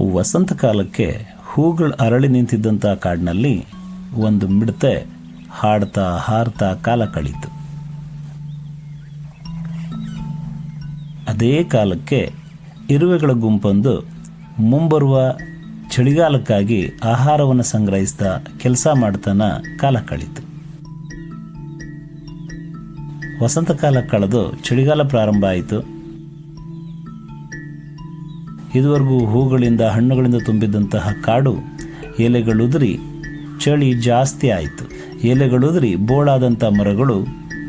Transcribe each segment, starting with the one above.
ವಸಂತ ಕಾಲಕ್ಕೆ ಹೂಗಳು ಅರಳಿ ನಿಂತಿದ್ದಂಥ ಕಾಡಿನಲ್ಲಿ ಒಂದು ಮಿಡತೆ ಹಾಡ್ತಾ ಹಾರ್ತಾ ಕಾಲ ಕಳೀತು. ಅದೇ ಕಾಲಕ್ಕೆ ಇರುವೆಗಳ ಗುಂಪೊಂದು ಮುಂಬರುವ ಚಳಿಗಾಲಕ್ಕಾಗಿ ಆಹಾರವನ್ನು ಸಂಗ್ರಹಿಸ್ತಾ ಕೆಲಸ ಮಾಡ್ತಾನ ಕಾಲ ಕಳೀತು. ವಸಂತ ಕಾಲ ಕಳೆದು ಚಳಿಗಾಲ ಪ್ರಾರಂಭ ಆಯಿತು. ಇದುವರೆಗೂ ಹೂಗಳಿಂದ ಹಣ್ಣುಗಳಿಂದ ತುಂಬಿದ್ದಂತಹ ಕಾಡು ಎಲೆಗಳುದುರಿ. ಚಳಿ ಜಾಸ್ತಿ ಆಯಿತು. ಎಲೆಗಳುದುರಿ, ಬೋಳಾದಂಥ ಮರಗಳು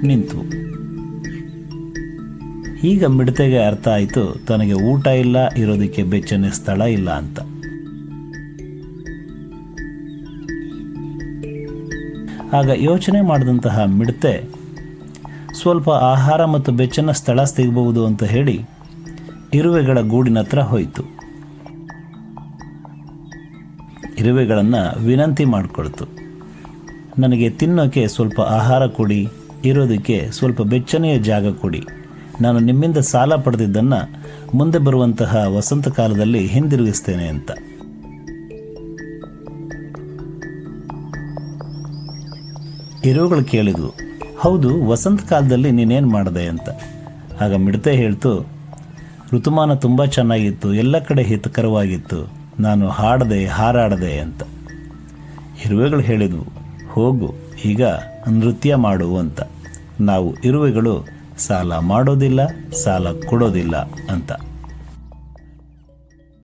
ನಿಂತು. ಈಗ ಮಿಡತೆಗೆ ಅರ್ಥ ಆಯಿತು, ತನಗೆ ಊಟ ಇಲ್ಲ, ಇರೋದಕ್ಕೆ ಬೆಚ್ಚನೆ ಸ್ಥಳ ಇಲ್ಲ ಅಂತ. ಆಗ ಯೋಚನೆ ಮಾಡಿದಂತಹ ಮಿಡತೆ, ಸ್ವಲ್ಪ ಆಹಾರ ಮತ್ತು ಬೆಚ್ಚನ ಸ್ಥಳ ಸಿಗಬಹುದು ಅಂತ ಹೇಳಿ ಇರುವೆಗಳ ಗೂಡಿನ ಹತ್ರ ಹೋಯಿತು. ಇರುವೆಗಳನ್ನು ವಿನಂತಿ ಮಾಡಿಕೊಳ್ತು. ನನಗೆ ತಿನ್ನೋಕೆ ಸ್ವಲ್ಪ ಆಹಾರ ಕೊಡಿ, ಇರೋದಕ್ಕೆ ಸ್ವಲ್ಪ ಬೆಚ್ಚನೆಯ ಜಾಗ ಕೊಡಿ. ನಾನು ನಿಮ್ಮಿಂದ ಸಾಲ ಪಡೆದಿದ್ದನ್ನು ಮುಂದೆ ಬರುವಂತಹ ವಸಂತ ಕಾಲದಲ್ಲಿ ಹಿಂದಿರುಗಿಸ್ತೇನೆ ಅಂತ. ಇರುವೆಗಳು ಕೇಳಿದ್ವು, ಹೌದು, ವಸಂತ ಕಾಲದಲ್ಲಿ ನೀನೇನು ಮಾಡಿದೆ? ಅಂತ. ಆಗ ಮಿಡತೆ ಹೇಳ್ತು ಋತುಮಾನ ತುಂಬ ಚೆನ್ನಾಗಿತ್ತು, ಎಲ್ಲ ಕಡೆ ಹಿತಕರವಾಗಿತ್ತು. ನಾನು ಹಾಡದೆ, ಹಾರಾಡದೆ ಅಂತ. ಇರುವೆಗಳು ಹೇಳಿದ್ವು, ಹೋಗು, ಈಗ ನೃತ್ಯ ಮಾಡು ಅಂತ. ನಾವು ಇರುವೆಗಳು ಸಾಲ ಮಾಡೋದಿಲ್ಲ, ಸಾಲ ಕೊಡೋದಿಲ್ಲ ಅಂತ.